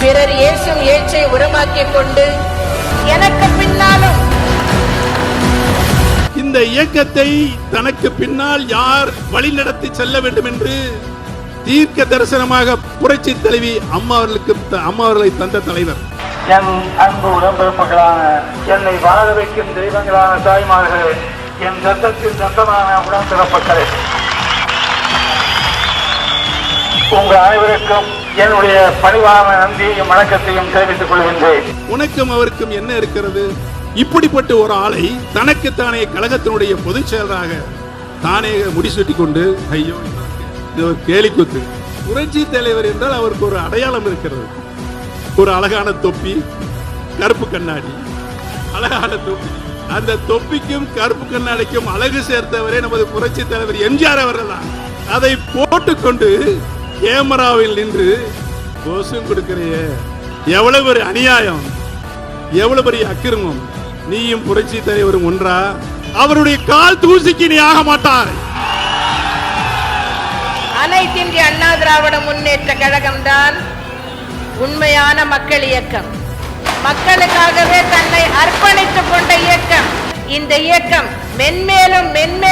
பிறர் இயேசும் ஏச்சை உரமாக்கிக் கொண்டு எனக்கு பின்னாலும். இந்த இயக்கத்தை தனக்கு பின்னால் யார் வழிநடத்தி செல்ல வேண்டும் என்று தீர்க்க தரிசனமாக புரட்சி தலைவி அம்மா அவர்களுக்கு அம்மா அவர்களை தந்த தலைவர். என் அன்பு உடம்பிறப்புகளான என்னை வாழ வைக்கும் தெய்வங்களான தாய்மார்களே என் ரத்தத்தின் சொந்தமான உடன்பிறப்புகளே உங்கள் அனைவருக்கும் என்னுடைய பணிவான நன்றியையும் வணக்கத்தையும் தெரிவித்துக் கொள்கின்றேன். உனக்கும் அவருக்கும் என்ன இருக்கிறது? இப்படிப்பட்ட ஒரு ஆளை தனக்குத்தானே கழகத்தினுடைய பொதுச் செயலராக தானே முடிசூட்டி கொண்டு ஐயோ இது ஒரு கேலிக்கூத்து. புரட்சி தலைவர் என்றால் அவருக்கு ஒரு அடையாளம் இருக்கிறது. ஒரு அழகான தொப்பி கருப்பு கண்ணாடி. அழகான தொப்பி. அந்த தொப்பிக்கும் கருப்பு கண்ணாடிக்கும் அழகு சேர்த்தவரே நமது புரட்சி தலைவர் எம்ஜிஆர் அவர்கள் தான். அதை போட்டுக்கொண்டு கேமராவில் நின்று கோஷம் கொடுக்கிறையே. எவ்வளவு ஒரு அநியாயம் எவ்வளவு பெரிய அக்கிரமம். நீயும் புரட்சி தலைவரும் ஒன்றா? அவருடைய கால் தூசிக்கு நீ ஆக மாட்டார் அனைத்திந்திய அண்ணா திராவிட முன்னேற்ற கழகம் தான் உண்மையான மக்கள் இயக்கம். மக்களுக்காகவே தன்னை அர்ப்பணித்துக் கொண்ட இயக்கம். இந்த இயக்கம் மென்மேலும் மென்மேலும்